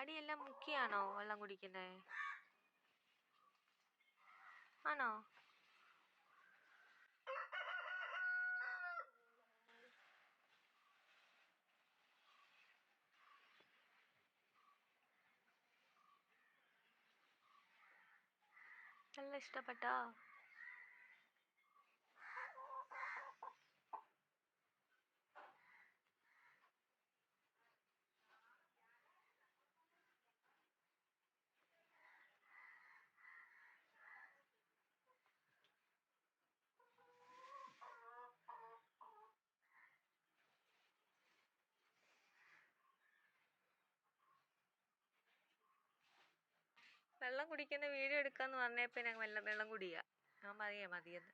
കണ്ണാടിയെല്ലാം മുക്കിയാണോ വെള്ളം കുടിക്കുന്നത് ആണോ? നല്ല ഇഷ്ടപ്പെട്ടോ? വെള്ളം കുടിക്കുന്ന വീഡിയോ എടുക്കാമെന്ന് പറഞ്ഞപ്പോൾ ഞാൻ വെള്ളം വെള്ളം കുടിയാണ് ഞാൻ മതിയെ മതിയെന്ന്.